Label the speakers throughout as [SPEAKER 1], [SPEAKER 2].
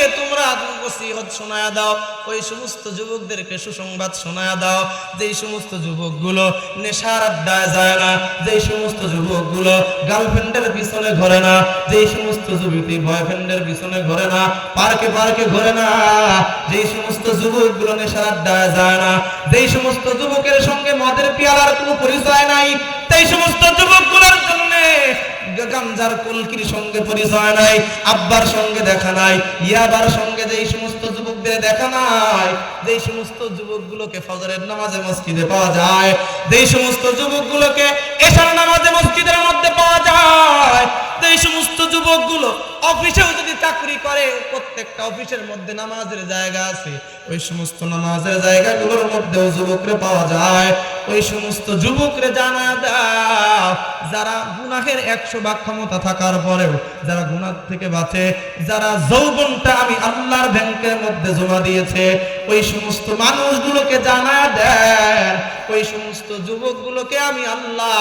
[SPEAKER 1] গিয়ে তোমরা নসিহত শোনায়া দাও? ওই সমস্ত যুবকদেরকে সুসংবাদ শোনায়া দাও। যেই সমস্ত যুবকগুলো নেশার আড্ডায় যায় না, যেই সমস্ত যুবকগুলো গার্লফ্রেন্ডের পিছনে ঘরে না, যেই সমস্ত যুবতী বয়ফ্রেন্ডের পিছনে ঘরে না, পার্কে পার্কে ঘরে না, যেই সমস্ত যুবকগুলো নেশার আড্ডায় যায় না, যেই সমস্ত যুবকের সঙ্গে মদের পিয়ালার কোনো পরিচয় নাই সেই সমস্ত যুবকগুলোর জন্য গাঞ্জার কলকির সঙ্গে পরিচয় নাই, আব্বার সঙ্গে দেখা নাই, ইয়াবার সঙ্গে যেই সমস্ত যুবকদের দেখা নাই, যেই সমস্ত যুবকগুলোকে ফজরের নামাজে মসজিদে পাওয়া যায়, যেই সমস্ত যুবকগুলোকে এশার নামাজে মসজিদের মধ্যে পাওয়া যায়, যেই সমস্ত যুবকগুলো অফিসেও যদি চাকরি করে, প্রত্যেকটা অফিসের মধ্যে নামাজের জায়গা আছে। ওই সমস্ত নামাজের জায়গাগুলোর মধ্যেও যুবকরে পাওয়া যায়। ওই সমস্ত যুবকরে জানা যারা গুনাহের একশো ভাগ ক্ষমতা থাকার পরেও, যারা গুনাহ থেকে বাঁচে, যারা যৌবনটা আমি আল্লাহর ব্যাংকের মধ্যে জমা দিয়েছে, ওই সমস্ত মানুষগুলোকে জানা দেন ওই সমস্ত যুবকগুলোকে আমি আল্লাহ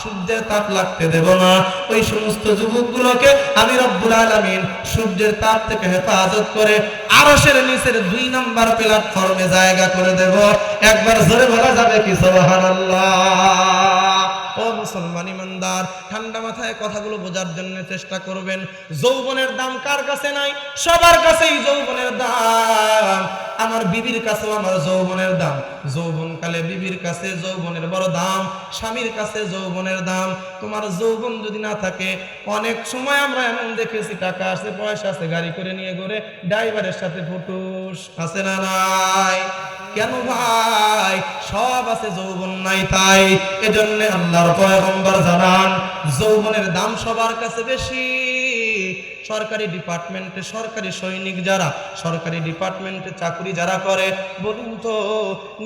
[SPEAKER 1] সূর্যের তাপ লাগতে দেব না। ওই সমস্ত যুবকগুলোকে আমি রব্বুল আলামিন সূর্যের তাপ থেকে হেফাজত করে আরশের নিচের দুই নাম্বার প্ল্যাটফর্মে জায়গা করে দেব। একবার জোরে বলা যাবে কি? কথাগুলো বোঝার জন্য চেষ্টা করবেন। যৌবনের দাম কার কাছে নাই? সবার কাছেই যৌবনের দাম। আমার বিবির কাছেও আমার যৌবনের দাম। যৌবনকালে বিবির কাছে যৌবনের বড় দাম, স্বামীর কাছে যৌবনের দাম। তোমার যৌবন যদি না থাকে, অনেক সময় আমরা এমন দেখেছি, টাকা আছে, পয়সা আছে, গাড়ি করে নিয়ে ঘুরে ড্রাইভারের সাথে ফুটুস। আছে না নাই? কেন ভাই? সব আছে, যৌবন নাই তাই। এজন্য আল্লাহর পয়গম্বর জানান, যৌবনের দাম সবার কাছে বেশি। সরকারি ডিপার্টমেন্টে সরকারি সৈনিক যারা, সরকারি ডিপার্টমেন্টে চাকরি যারা করে, বলুন তো,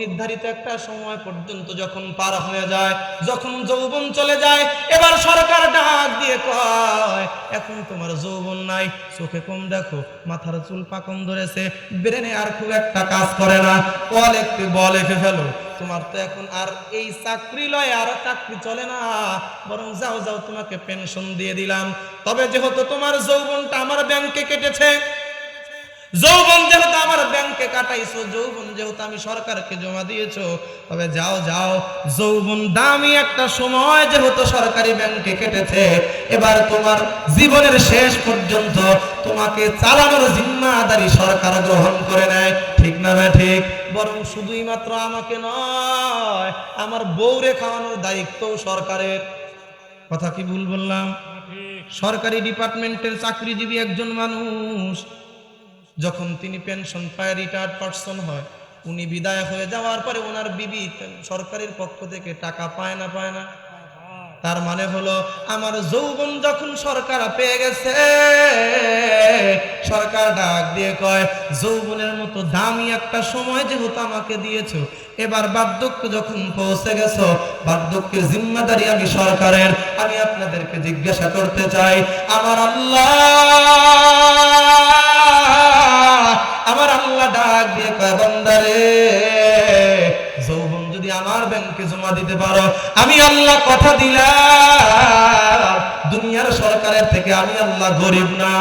[SPEAKER 1] নির্ধারিত একটা সময় পর্যন্ত যখন পার হয়ে যায়, যখন যৌবন চলে যায়, এবার সরকার ডাক দিয়ে কয়, এখন তোমার যৌবন নাই, চোখে কম দেখো, মাথার চুল পাকম ধরেছে, ব্রেনে আর খুব একটা কাজ করে না বল একটু বল এঁকে ফেলো। তোমার তো এখন আর এই চাকরি লয় আর চাকরি চলে না। বরং যাও যাও, তোমাকে পেনশন দিয়ে দিলাম। তবে যেহেতু তোমার যৌবনটা আমার ব্যাংকে কেটেছে যৌবন যেহেতু আমার ব্যাংকে কাটাইছো যৌবন যেহেতু আমি সরকারকে জমা দিয়েছ তবে যাও যাও যৌবন দামি একটা সময় যেহেতু সরকারি ব্যাংকে কেটেছে এবার তোমার জীবনের শেষ পর্যন্ত তোমাকে চালানোর জিম্মাদারি সরকার গ্রহণ করে নেয় ঠিক না ভাই ঠিক? বরং শুধুই মাত্র আমাকে নয় আমার বউরে খাওয়ানোর দায়িত্ব সরকারের। কথা কি ভুল বললাম? সরকারি ডিপার্টমেন্টের চাকরিজীবী একজন মানুষ যখন তিনি পেনশন পায় রিটায়ার্ড পার্সন হয়, উনি বিদায় হয়ে যাওয়ার পরে ওনার বিবি সরকারের পক্ষ থেকে টাকা পায় না পায় না। তার মানে হলো, আমার যৌবন যখন সরকার পেয়ে গেছে, সরকার ডাক দিয়ে কয়, যৌবনের মতো দামি একটা সময় যেহেতু আমাকে দিয়েছ, এবার বার্ধক্য যখন পৌঁছে গেছো, বার্ধক্যের জিম্মাদারি আমি সরকারের, আমি আপনাদেরকে জিজ্ঞাসা করতে চাই, আমার আল্লাহ ডাক দিয়ে যৌবন যদি আমার ব্যাংকে জমা দিতে পারো, আমি আল্লাহ কথা দিলাম। দুনিয়ার সরকারের থেকে আমি আল্লাহ গরিব না।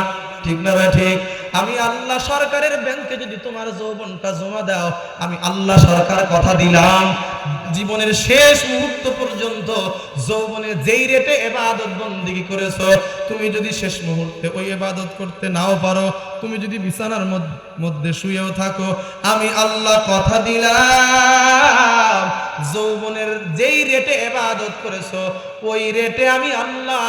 [SPEAKER 1] ঠিক না ভাই, ঠিক? আমি আল্লাহ সরকারের ব্যাংকে যদি তোমার যৌবনটা জমা দাও, আমি আল্লাহ সরকার কথা দিলাম। জীবনের শেষ মুহূর্ত পর্যন্ত যৌবনে যেই রেটে এবাদত বন্দিগি করেছ, তুমি যদি শেষ মুহূর্তে ওই এবাদত করতে নাও পারো, তুমি যদি বিছানার মধ্য- মধ্যে শুয়েও থাকো, আমি আল্লাহ কথা দিলাম। যৌবনের যেই রেটে এবাদত করেছ, ওই রেটে আমি আল্লাহ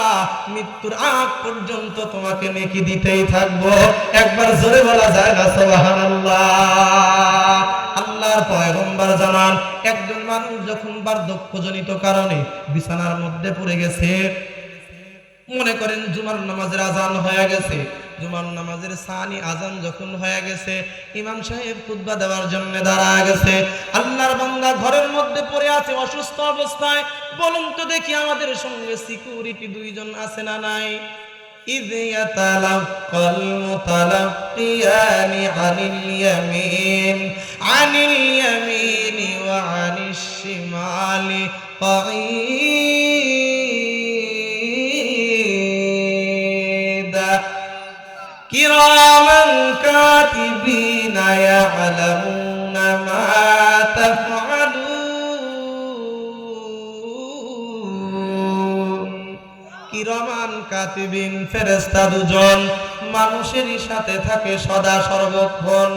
[SPEAKER 1] মৃত্যুর আগ পর্যন্ত তোমাকে নেকি দিতেই থাকব। একবার জোরে বলা যায় না, সুবহানাল্লাহ। আল্লাহর পয়গম্বর জানান, একজন মানুষ যখন বার্ধক্যজনিত কারণে বিছানার মধ্যে পড়ে গেছে মনে করেন জুমার নামাজের আজান হয়ে গেছে জুমার নামাজের সানি আজান যখন হয়ে গেছে ইমাম সাহেব খুতবা দেওয়ার জন্য দাঁড়ায় গেছে আল্লাহর বান্দা ঘরের মধ্যে পড়ে আছে অসুস্থ অবস্থায় বলুন তো দেখি আমাদের সঙ্গে সিকিউরিটি দুইজন আছে না নাই إذ يتلقى المتلقيان عن اليمين عن اليمين وعن الشمال قعيد يعلمون ما تفعلون কিরমান কাতিবিন ফেরেস্তা দুজন মানুষেরই সাথে থাকে সদা সর্বক্ষণ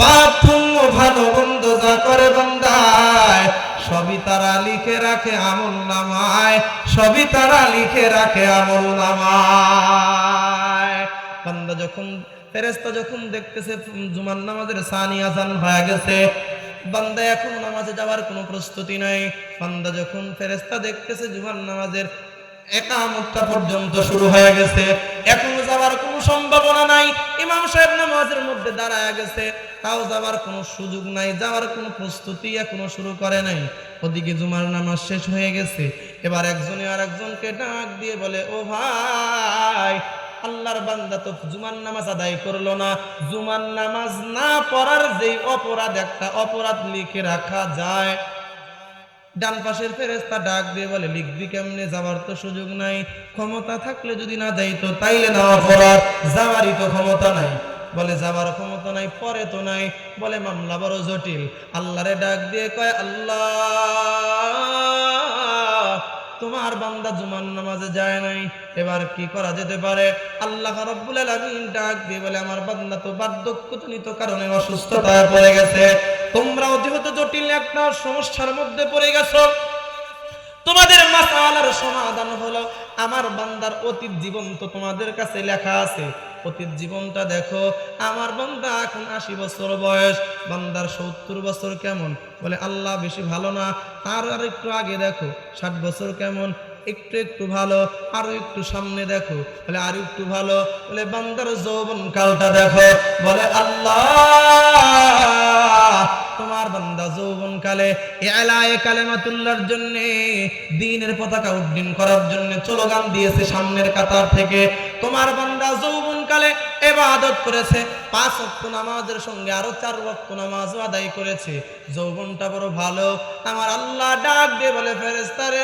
[SPEAKER 1] পাপ পুণ্য ভালো মন্দ যা করে বান্দায় সবই তারা লিখে রাখে আমল নামায় সবই তারা লিখে রাখে আমল নামায় বান্দা যখন ফেরেস্তা যখন দেখতেছে জুমার নামাজের সানি আসান হয়ে গেছে, বান্দা এখন নামাজে যাওয়ার কোনো প্রস্তুতি নাই। বান্দা যখন ফেরেস্তা দেখতেছে জুমার নামাজের একামতটা পর্যন্ত শুরু হয়ে গেছে। এখনও যাওয়ার কোনো সম্ভাবনা নাই। ইমাম সাহেব নামাজের মধ্যে দাঁড়ায় গেছে। তাও যাওয়ার কোনো সুযোগ নাই, যাওয়ার কোনো প্রস্তুতি এখনও শুরু করে নাই। ওদিকে জুমার নামাজ শেষ হয়ে গেছে। এবার একজনে আর একজনকে ডাক দিয়ে বলে, ও ভাই, আল্লাহর বান্দা তো জুমার নামাজ আদায় করল না। জুমার নামাজ না পড়ার যেই অপরাধ, একটা অপরাধ লিখে রাখা যায়। ডান পাশের ফেরেস্তা ডাক দিয়ে বলে, লিখবি কেমনে? যাওয়ার তো সুযোগ নাই। ক্ষমতা থাকলে যদি না যাই তো তাইলে না পড়ার যাওয়ারই তো ক্ষমতা নাই। বলে যাবার ক্ষমতা নাই, পরে তো নাই। বলে, মামলা বড় জটিল। আল্লাহরে ডাক দিয়ে কয়, আল্লাহ তোমার বান্দা জুমার নামাজে যায় নাই। এবার কি করা যেতে পারে? আল্লাহ রব্বুল বলে, আমার বান্দা তো বার্ধক্যজনিত কারণে অসুস্থতায় পড়ে গেছে। তোমরাও যেহেতু জটিল একটা সমস্যার মধ্যে পড়ে গেছো তোমাদের মাসালার সমাধান হলো, আমার বান্দার অতীত জীবন তো তোমাদের কাছে লেখা আছে। অতীত জীবনটা দেখো, আমার বান্দা এখন আশি বছর বয়স, বান্দার সত্তর বছর কেমন? বলে, আল্লাহ বেশি ভালো না। তার আর একটু আগে দেখো, ষাট বছর কেমন? একটু একটু ভালো, আরও একটু সামনে দেখো। বলে, আর একটু ভালো। বলে, বান্দার যৌবন কালটা দেখো। বলে, আল্লাহ, তোমার বান্দা যৌবন কালে, এলায়ে কালেমাতুল্লাহর জন্য, দিনের পতাকা উড্ডীন করার জন্য স্লোগান দিয়েছে সামনের কাতার থেকে। তোমার বান্দা যৌবন কালে এবাদত করেছে। পাঁচ ওয়াক্ত নামাজের সঙ্গে আরও চার ওয়াক্ত নামাজও আদায় করেছে। যৌবনটা বড় ভালো। আমার আল্লাহ ডাক দিয়ে বলে ফেরেস্তারে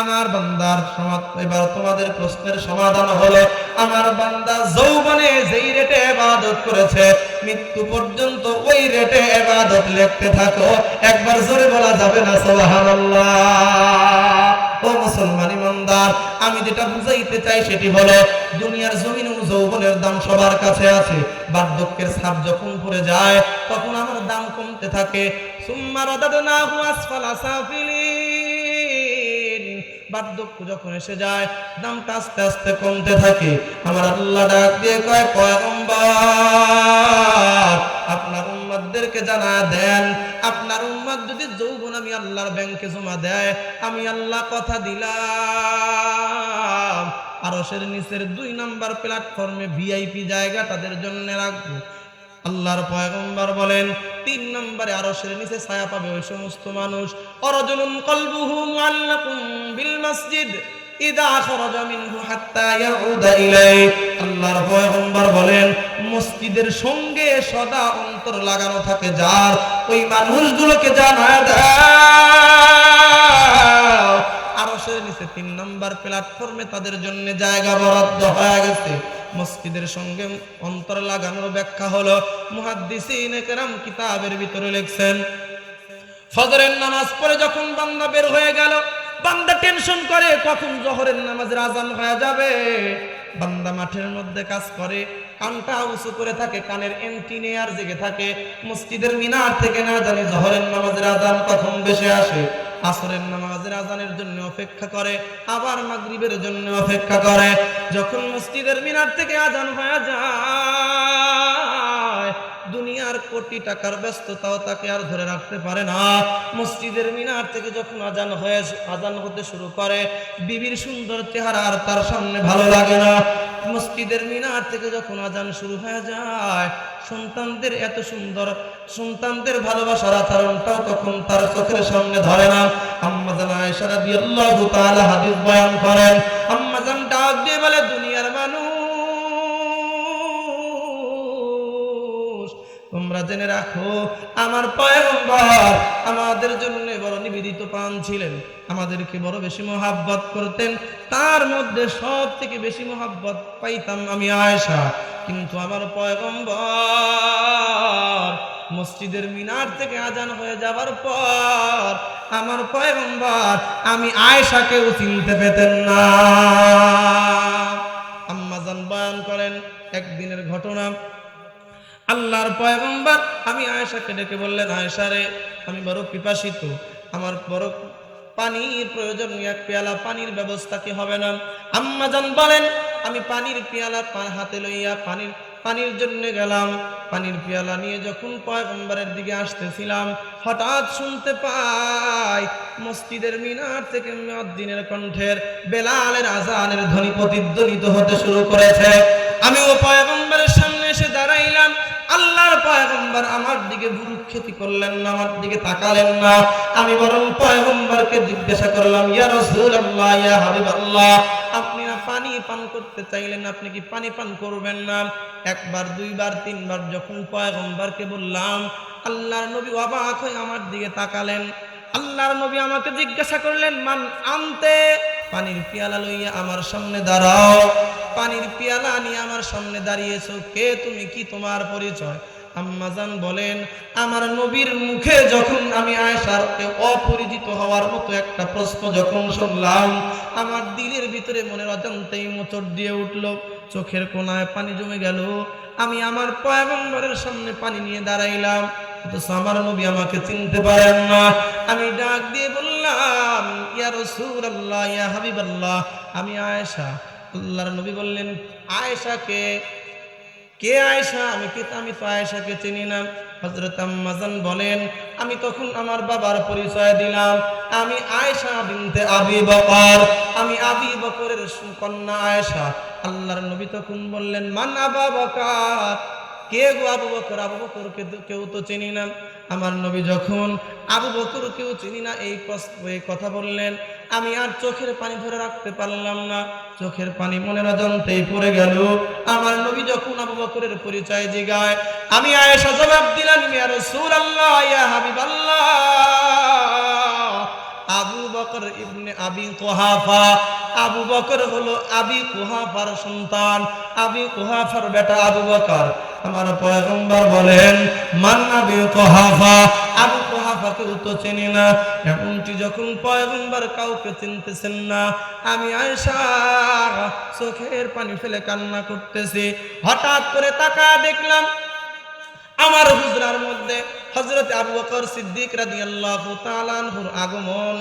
[SPEAKER 1] আমার বান্দার এবার তোমাদের প্রশ্নের সমাধান হলো, আমার বান্দা যৌবনে যেই রেটে এবাদত করেছে, মৃত্যু পর্যন্ত ওই রেটে এবাদত লিখতে থাকো। একবার জোরে বলা যাবে না, সুবহানাল্লাহ। ও মুসলমান ইমানদার, আমি যেটা বুঝাইতে চাই সেটি হলো, দুনিয়ার জমিন ও যৌবনের দাম সবার কাছে আছে। বার্ধক্যের ছাপ যখন পড়ে যায়, তখন আমার দাম কমতে থাকে। সুম্মা রাদাদনাহু আসফালা সাফিলিন। বার্ধক্য যখন এসে যায়, দামটা আস্তে আস্তে কমতে থাকে। আমার আল্লাহ ডাক দিয়ে কয়, পয়গম্বর, আপনার উম্মতদেরকে জানা দেন। আপনার উম্মত যদি যৌবন আমি আল্লাহর ব্যাংকে জমা দেয়, আমি আল্লাহ কথা দিলাম। আরশের নিচের দুই নাম্বার প্ল্যাটফর্মে ভিআইপি জায়গা তাদের জন্য রাখব। আল্লাহর পয়গম্বর বলেন, তিন নম্বরে আরশের নিচে ছায়া পাবে ওই সমস্ত মানুষ। কলবুহু বিল মসজিদ, ইদা মিনহু হাত্তা ইয়াউদা আল্লাহর পয়গম্বর বলেন, মসজিদের সঙ্গে সদা অন্তর লাগানো থাকে যার, ওই মানুষগুলোকে দাও। আরশের নিচে তিন নম্বর প্ল্যাটফর্মে তাদের জন্য জায়গা বরাদ্দ হয়ে গেছে। মসজিদের সঙ্গে অন্তর লাগানোর ব্যাখ্যা হলো, মুহাদ্দিসিন একরাম কিতাবের ভিতরে লিখছেন, ফজরের নামাজ পড়ে যখন বান্দা বের হয়ে গেল, বান্দা টেনশন করে, কখন জহরের নামাজের আজান হয়ে যাবে? বান্দা মাঠের মধ্যে কাজ করে, কানটা উঁচু করে থাকে, কানের এন্টিনিয়ার জেগে থাকে, মসজিদের মিনার থেকে না জানি জহরের নামাজের আজান কখন বেশি আসে। আসরের নামাজের আজানের জন্য অপেক্ষা করে, আবার মাগরিবের জন্য অপেক্ষা করে। যখন মসজিদের মিনার থেকে আজান হয়ে যায়, দুনিয়ার কোটি টাকার ব্যস্ততাও তাকে আর ধরে রাখতে পারে না। মসজিদের মিনার থেকে যখন আজান হয়ে, আজান হতে শুরু করে, বিবির সুন্দর চেহারা আর তার সামনে ভালো লাগে না। মসজিদের মিনার থেকে যখন আজান শুরু হয়ে যায়, সন্তানদের এত সুন্দর সন্তানদের ভালোবাসার আচরণটাও তখন তার চোখের সামনে ধরে না। আম্মা জান আয়েশা রাদিয়াল্লাহু তাআলা হাদিস বয়ান করেন, আম্মা জান ডাক দিয়ে বলে, দুনিয়ার মানুষ, তোমরা জেনে রাখো, আমার পয়গম্বর আমাদের জন্য বড় নিবেদিত প্রাণ ছিলেন। আমাদেরকে বড় বেশি মোহাব্বত করতেন, তার মধ্যে সব থেকে বেশি মোহাব্বত পাইতাম আমি আয়েশা। কিন্তু আমার পয়গম্বর মসজিদের মিনার থেকে আজান হয়ে যাবার পর আমার পয়গম্বর, আমি আয়েশাকেও চিনতে পেতেন না। আম্মাজান বয়ান করেন, একদিনের ঘটনা। আল্লাহর পয়গম্বর, আমি আয়েশাকে ডেকে বললেন, আয়েশা রে, আমি বড় পিপাসিত। আমার বড় পানির প্রয়োজন, এক পেয়ালা পানির ব্যবস্থা কি হবে না? আম্মাজান বলেন, আমি পানির পেয়ালা হাতে লইয়া পানির পানির জন্য গেলাম। পানির পেয়ালা নিয়ে যখন পয়গম্বরের দিকে আসতেছিলাম, হঠাৎ শুনতে পাই মসজিদের মিনার থেকে দিনের কণ্ঠের বেলালের আজানের ধ্বনি প্রতিধ্বনিত হতে শুরু করেছে। আমি ও পয়গম্বরের সামনে এসে দাঁড়াইলাম। আল্লাহর পয়গম্বর আমার দিকে ভুরুক্ষেপি করলেন না, আমার দিকে তাকালেন না। আমি বরং পয়গম্বরকে জিজ্ঞাসা করলাম, ইয়া রাসূলুল্লাহ, ইয়া হাবিবাল্লাহ পানি করতে চাইলেন, আপনি কি পানি পান করবেন না? একবার, দুইবার, তিনবার যখন পয়গম্বরকে বললাম, আল্লাহর নবী অবাক হয়ে আমার দিকে তাকালেন। আল্লাহর নবী আমাকে জিজ্ঞাসা করলেন, মান আনতে? পানির পিয়ালা লইয়া আমার সামনে দাঁড়াও। পানির পিয়ালা নিয়ে আমার সামনে দাঁড়িয়েছো। কে তুমি? কি তোমার পরিচয়? আম্মাজান বলেন, আমার নবীর মুখে যখন আমি আয়েশার অপরিচিত হওয়ার মতো একটা প্রশ্ন যখন শুনলাম, আমার দিলের ভিতরে মনের অজান্তেই মোচড় দিয়ে উঠল, চোখের কোনায় পানি জমে গেল। আমি আমার পয়গম্বরের সামনে পানি নিয়ে দাঁড়াইলাম, অথচ আমার নবী আমাকে চিনতে পারেন না। আমি ডাক দিয়ে বললাম, ইয়া রাসূলুল্লাহ, ইয়া হাবিবাল্লাহ। আমি আয়েশা, আল্লাহর নবী বললেন, আয়েশাকে কে আয়সা আমি কে আমি তো আয়সাকে চিনি না? হজরত আম্মাজান বলেন, আমি তখন আমার বাবার পরিচয় দিলাম। আমি আয়সা বিনতে আবি বকর। আমি আবি বকরের কন্যা আয়েশা। আল্লাহর নবী তখন বললেন, মান বকর? কে গো আবু বকর? আবু বকরকে কেউ তো চিনি না। আমার নবী যখন আবু বকর কেউ চিনি না, এই কথা বললেন, আমি আর চোখের পানি ধরে রাখতে পারলাম না। চোখের পানি মনের অজান্তেই পড়ে গেল, আমার নবী যখন আবু বকরের পরিচয় জিগায়, আমি আয়েশা জবাব দিলাম, ইয়া রাসূলুল্লাহ, ইয়া হাবিবাল্লাহ। বকর ইবনে আবি কুহাফা। আবু বকর হলো আবি কুহাফার সন্তান। আবি কুহাফার বেটা আবু বকর। আমার পয়গম্বর বলেন, মান আবি কুহাফা? আবু কুহাফাকে তো চিনি না। এমনটি যখন পয়গম্বর কাউকে চিনতেছেন না, আমি আয়েশা চোখের পানি ফেলে কান্না করতেছি। হঠাৎ করে তাকা দেখলাম, আমার হুজরার মধ্যে হজরত আবু বকর সিদ্দিক রাদিয়াল্লাহু তাআলা আনহুর আগমন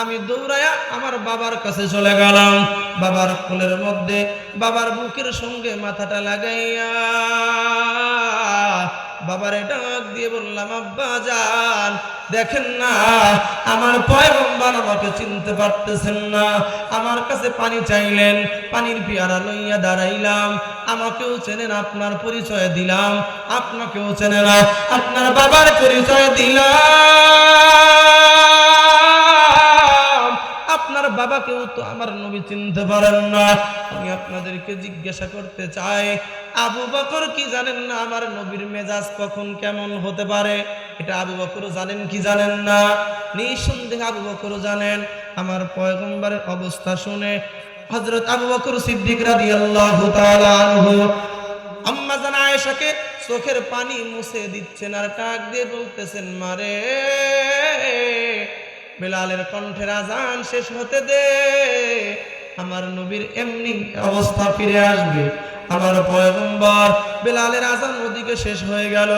[SPEAKER 1] আমি দৌড়ায়া আমার বাবার কাছে চলে গেলাম। বাবার কোলের মধ্যে বাবার বুকের সঙ্গে মাথাটা লাগাইয়া বাবারে ডাক দিয়ে বললাম, আব্বা যান, দেখেন না, আমার পয়গম্বর আমাকে চিনতে পারতেছেন না। আমার কাছে পানি চাইলেন, পানির পিয়ারা লইয়া দাঁড়াইলাম। আমাকেও চেনেন, আপনার পরিচয় দিলাম। আপনাকেও চেনে না, আপনার বাবার পরিচয় দিলাম। আপনার বাবাকেও তো আমার নবী চিনতে পারেন না। আমি আপনাদেরকে জিজ্ঞাসা করতে চাই, আবু বকর কি জানেন না আমার নবীর মেজাজ কখন কেমন হতে পারে? এটা আবু বকর জানেন কি জানেন না? নিঃসন্দেহে আবু বকর জানেন। আমার পয়গম্বরের অবস্থা শুনে হযরত আবু বকর সিদ্দিক তাআলা আনহু, আম্মা জান আয়েশাকে চোখের পানি মুছে দিচ্ছেন আর টাক দিয়ে বলতেছেন মারে বেলালের কণ্ঠের আজান শেষ হতে দে। আমার নবীর এমনি অবস্থা ফিরে আসবে। আমার পয়গম্বর বেলালের আজান ওদিকে শেষ হয়ে গেল।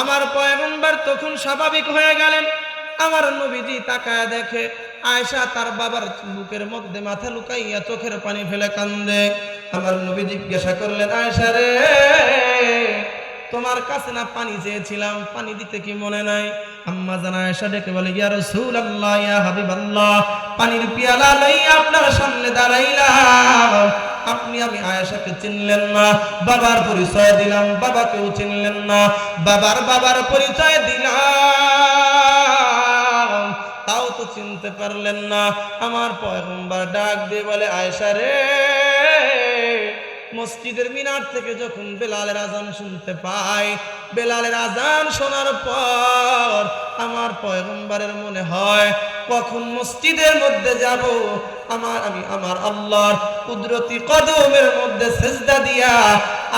[SPEAKER 1] আমার পয়গম্বর তখন স্বাভাবিক হয়ে গেলেন। আমার নবীজি তাকায় দেখে আয়সা তার বাবার বুকের মধ্যে মাথা লুকাইয়া চোখের পানি ফেলে কান্দে। আমার নবী জিজ্ঞাসা করলেন আয়সা রে, তোমার কাছে না পানি চেয়েছিলাম? পানি দিতে কি মনে নাই? আম্মা জানা আয়সা ডেকে বলে, ইয়া রাসূলুল্লাহ, ইয়া হাবিবাল্লাহ, পানির পিয়ালা লইয়া আপনার সামনে দাঁড়াইলাম। আপনি আমি আয়েশাকে চিনলেন না, বাবার পরিচয় দিলাম, বাবাকেও চিনলেন না, বাবার বাবার পরিচয় দিলাম। তাও তো চিনতে পারলেন না। আমার পয়গম্বর ডাক দিয়ে বলে, আয়েশা রে মসজিদের মিনার থেকে যখন বেলালের আজান শুনতে পাই, বেলালের আজান শোনার পর আমার পয়গম্বরের মনে হয়, কখন মসজিদের মধ্যে যাব? আমার, আমি, আমার আল্লাহর কুদরতি কদমের মধ্যে সেজদা দিয়া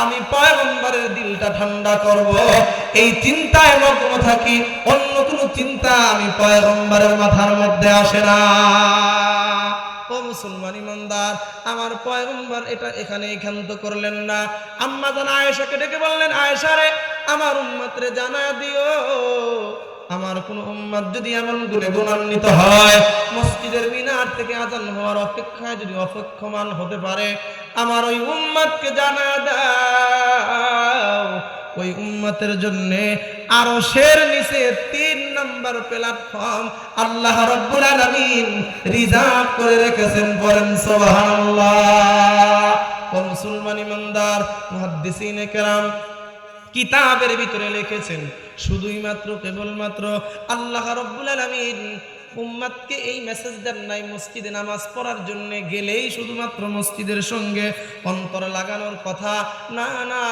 [SPEAKER 1] আমি পয়গম্বরের দিলটা ঠান্ডা করব। এই চিন্তায় মগ্ন থাকি, অন্য কোনো চিন্তা আমি পয়গম্বরের মাথার মধ্যে আসে না। ও মুসলমান ইমানদার, আমার পয়গম্বর এটা এখানে করলেন না। আম্মা আয়েশাকে ডেকে বললেন, আয়েশা রে, আমার জানা দিও। আমার কোন উম্মত যদি এমন গুণে গুণান্বিত হয়, মসজিদের মিনার থেকে আজান হওয়ার অপেক্ষায় যদি অপেক্ষমান হতে পারে, আমার ওই উম্মতকে জানা দাও। ওই উম্মতের জন্য আরও শের নিচে তিন নাম্বার প্ল্যাটফর্ম আল্লাহ রব্বুল আলামিন রিজার্ভ করে রেখেছেন বলেন, সুবহানাল্লাহ। ও মুসলমান ইমানদার, মুহাদ্দিসিন کرام কিতাবের ভিতরে লিখেছেন, শুধুই মাত্র, কেবলমাত্র আল্লাহ রব্বুল আলামিন উম্মাদকে এই মেসেজ দেন নাই মসজিদে নামাজ পড়ার জন্য গেলেই শুধুমাত্র মসজিদের সঙ্গে অন্তর লাগানোর কথা। না না,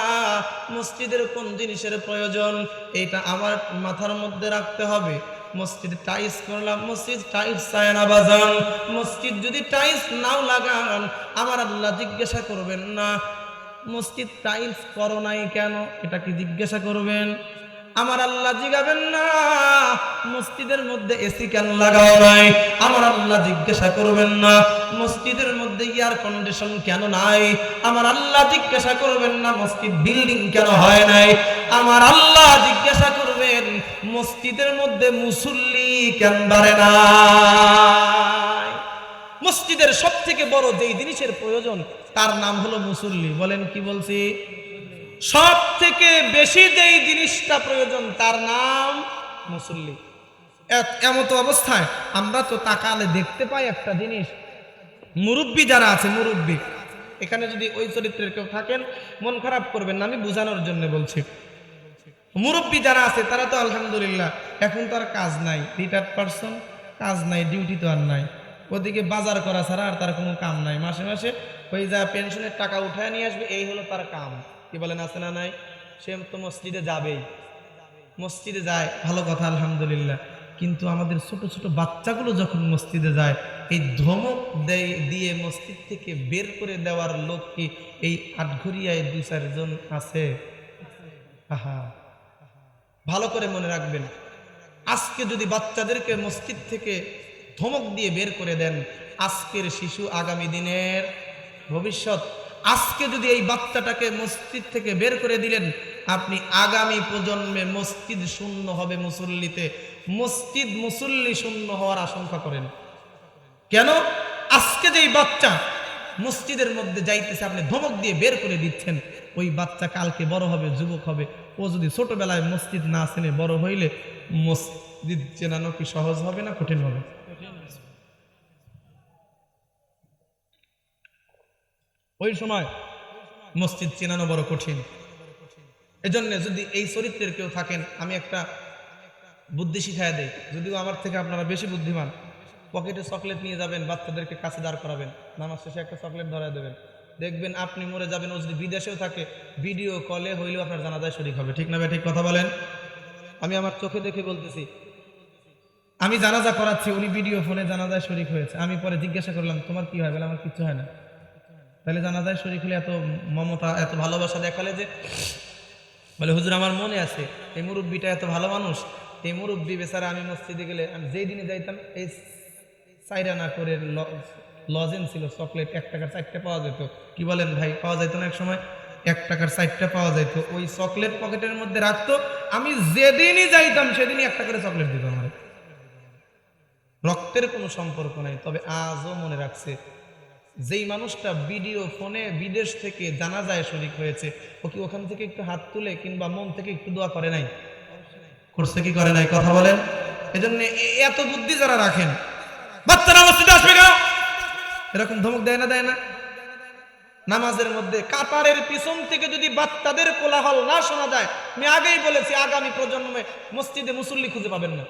[SPEAKER 1] মসজিদের কোন জিনিসের প্রয়োজন? এটা আমার মাথার মধ্যে রাখতে হবে। মসজিদ টাইস করলাম, মসজিদ টাইস চায় না বাজান। মসজিদ যদি টাইস নাও লাগান, আমার আল্লাহ জিজ্ঞাসা করবেন না, মসজিদ টাইলস করো নাই কেন? এটা কি জিজ্ঞাসা করবেন? আমার আল্লাহ জিগাবেন না। মসজিদের মধ্যে এসি কেন লাগাও নাই। আমার আল্লাহ জিজ্ঞাসা করবেন না। মসজিদের মধ্যে এয়ার কন্ডিশন কেন নাই? আমার আল্লাহ জিজ্ঞাসা করবেন না, মসজিদ বিল্ডিং কেন হয় নাই? আমার আল্লাহ জিজ্ঞাসা করবেন, মসজিদের মধ্যে মুসল্লি কেন বাড়ে নাই? মসজিদের সব থেকে বড় যেই জিনিসের প্রয়োজন, তার নাম হলো মুসল্লি। বলেন কি বলছি? সব থেকে বেশি যেই জিনিসটা প্রয়োজন, তার নাম মুসল্লি। এমতো অবস্থায় আমরা তো তাকালে দেখতে পাই একটা জিনিস। মুরব্বী যারা আছে, মুরব্বী। এখানে যদি ওই চরিত্রের কেউ থাকেন, মন খারাপ করবেন না, আমি বোঝানোর জন্য বলছি। মুরব্বী যারা আছে, তারা তো আলহামদুলিল্লাহ, এখন তো আর কাজ নাই। রিটায়ার্ড পারসন কাজ নাই ডিউটি তো আর নাই। ওদিকে বাজার করা ছাড়া আর তার কোনো কাম নাই। মাসে মাসে ওই যা পেনশনের টাকা উঠায় নিয়ে আসবে, এই হলো তার কাম। কি বলেন, আছে না নাই? সে তো মসজিদে যাবেই মসজিদে যায়, ভালো কথা, আলহামদুলিল্লাহ। কিন্তু আমাদের ছোট ছোট বাচ্চাগুলো যখন মসজিদে যায়, এই ধমক দেয়, দিয়ে মসজিদ থেকে বের করে দেওয়ার লোক কি এই আটঘরিয়ায় দু চারজন আছে? আহা। ভালো করে মনে রাখবেন, আজকে যদি বাচ্চাদেরকে মসজিদ থেকে ধমক দিয়ে বের করে দেন, আজকের শিশু আগামী দিনের ভবিষ্যৎ আজকে যদি এই বাচ্চাটাকে মসজিদ থেকে বের করে দিলেন, আপনি আগামী প্রজন্মে মসজিদ শূন্য হবে মুসল্লিতে। মসজিদ মুসল্লি শূন্য হওয়ার আশঙ্কা করেন। কেন? আজকে যেই বাচ্চা মসজিদের মধ্যে যাইতেছে, আপনি ধমক দিয়ে বের করে দিচ্ছেন, ওই বাচ্চা কালকে বড় হবে, যুবক হবে। ও যদি ছোটবেলায় মসজিদ না চেনে, বড় হইলে মসজিদ চেনানো কি সহজ হবে না কঠিন হবে? ওই সময় মসজিদ চেনানো বড় কঠিন। এজন্য যদি এই চরিত্রের কেউ থাকেন, আমি একটা বুদ্ধি শিখায় দেই। যদিও আমার থেকে আপনারা বেশি বুদ্ধিমান। পকেটে চকলেট নিয়ে যাবেন, বাচ্চাদেরকে কাছে দাঁড় করাবেন, নামাজ শেষে একটা চকলেট ধরায় দেবেন। দেখবেন আপনি মরে যাবেন, ও যদি বিদেশেও থাকে, ভিডিও কলে হইলেও আপনার জানাজায় শরিক হবে। ঠিক না ভাই, ঠিক কথা বলেন? আমি আমার চোখে দেখে বলতেছি, আমি জানাজা করাচ্ছি, উনি ভিডিও ফোনে জানাজায় শরিক হয়েছে। আমি পরে জিজ্ঞাসা করলাম, তোমার কি হয়? বলে, আমার কিছু হয় না। তাহলে জানাজায় শরিক হলে এত মমতা, এত ভালোবাসা দেখালে যে, বলে, হুজুর, আমার মনে আছে, এই মুরব্বিটা এত ভালো মানুষ, এই মুরব্বী বেচারা আমি মসজিদে গেলে, আমি যেই দিনে যাইতাম, এই সাইরানা করে লজেন ছিল চকলেট, এক টাকার চারটে পাওয়া যেত। কি বলেন ভাই, পাওয়া যেত না এক সময়? এক টাকার চারটে পাওয়া যেত ওই চকলেট পকেটের মধ্যে রাখতো, আমি যেদিনই যাইতাম, সেদিনই একটা করে চকলেট দিত আমার। রক্তের কোনো সম্পর্ক নাই, তবে আজও মনে রাখছে যেই মানুষটা ভিডিও ফোনে বিদেশ থেকে জানা যায় শরিক হয়েছে, ও কি ওখান থেকে একটু হাত তুলে কিংবা মন থেকে একটু দোয়া করে নাই? করছে কি করে নাই? কথা বলেন। এজন্য এত বুদ্ধি যারা রাখেন, বাচ্চারা মসজিদে আসবে কেন? এরকম ধমক দেয় না দেয় না? নামাজের মধ্যে কাতারের পিছন থেকে যদি বাচ্চাদের কোলাহল না শোনা যায়, আমি আগেই বলেছি, আগামী প্রজন্মে মসজিদে মুসল্লি খুঁজে পাবেন না।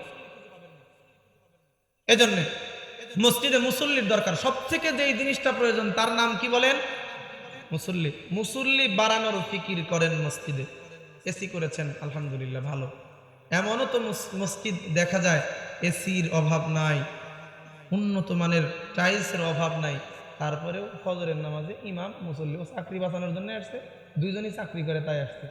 [SPEAKER 1] এজন্য মসজিদে মুসল্লির দরকার। সব থেকে যেই জিনিসটা প্রয়োজন, তার নাম কি বলেন? মুসল্লি। মুসল্লি বাড়ানোর ফিকির করেন মসজিদে। এসি করেছেন, আলহামদুলিল্লাহ, ভালো। এমনও তো মসজিদ দেখা যায়, এসির অভাব নাই, উন্নত মানের টাইলসের অভাব নাই। তারপরেও ফজরের নামাজে ইমাম, মুসল্লি ও চাকরি বাঁচানোর জন্য আসছে, দুইজনই চাকরি করে তাই আসছে।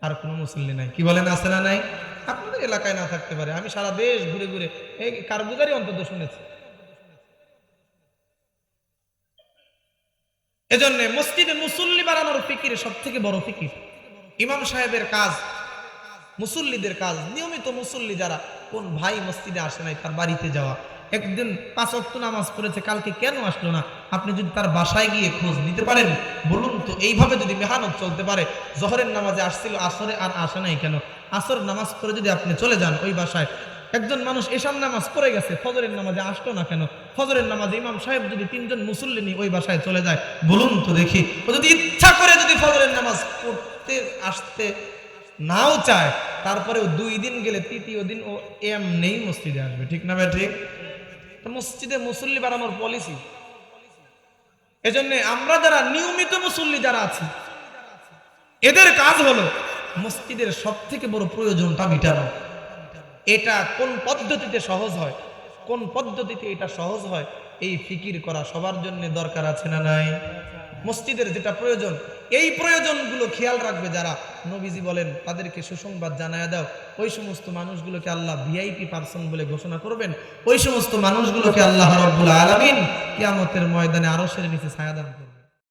[SPEAKER 1] আর কোনো মুসল্লি নাই। কি বলেন, আছে না নাই? আপনাদের এলাকায় না থাকতে পারে। আমি সারা দেশ ঘুরে ঘুরে, এই কারগুজারি অন্তত শুনেছি। এজন্য মসজিদে মুসল্লি বাড়ানোর ফিকির সব থেকে বড় ফিকির। ইমাম সাহেবের কাজ, মুসল্লিদের কাজ, নিয়মিত মুসল্লি যারা, কোন ভাই মসজিদে আসে নাই, তার বাড়িতে যাওয়া। একদিন পাঁচ অক্ট নামাজ পড়েছে, কালকে কেন আসলো না? আপনি যদি তার বাসায় গিয়ে খোঁজ নিতে পারেন, বলুন তো, এইভাবে যদি মেহানত চলতে পারে, জহরের নামাজে আসছিল, আসরে আর আসে নাই কেন? আসর নামাজ পড়ে যদি আপনি চলে যান ওই বাসায় একজন মানুষ এশার নামাজ পড়ে গেছে, ফজরের নামাজে আসলো না কেন? ফজরের নামাজে ইমাম সাহেব যদি তিনজন মুসল্লি নিয়ে ওই বাসায় চলে যায়, বলুন তো দেখি, ও যদি ইচ্ছা করে যদি ফজরের নামাজ পড়তে, আসতে নাও চায়, তারপরে ও দুই দিন গেলে তৃতীয় দিন ও এম নেই মসজিদে আসবে, ঠিক না ভাই, ঠিক? মসজিদে মুসল্লি বাড়ানোর পলিসি এজন্য আমরা যারা, নিয়মিত মুসল্লি যারা আছি, এদের কাজ হলো মসজিদের সব থেকে বড় প্রয়োজনটা মিটানো। এটা কোন পদ্ধতিতে সহজ হয়? কোন পদ্ধতিতে এটা সহজ হয়? এই ফিকির করা সবার জন্য দরকার আছে না নাই? মসজিদের যেটা প্রয়োজন, এই প্রয়োজনগুলো খেয়াল রাখবে যারা নবীজি বলেন, তাদেরকে সুসংবাদ জানায় দাও। ওই সমস্ত মানুষগুলোকে আল্লাহ ভিআইপি পার্সন বলে ঘোষণা করবেন। ওই সমস্ত মানুষগুলোকে আল্লাহ রব্বুল আলামিন কিয়ামতের ময়দানে আরশের নিচে ছায়া দান করবেন।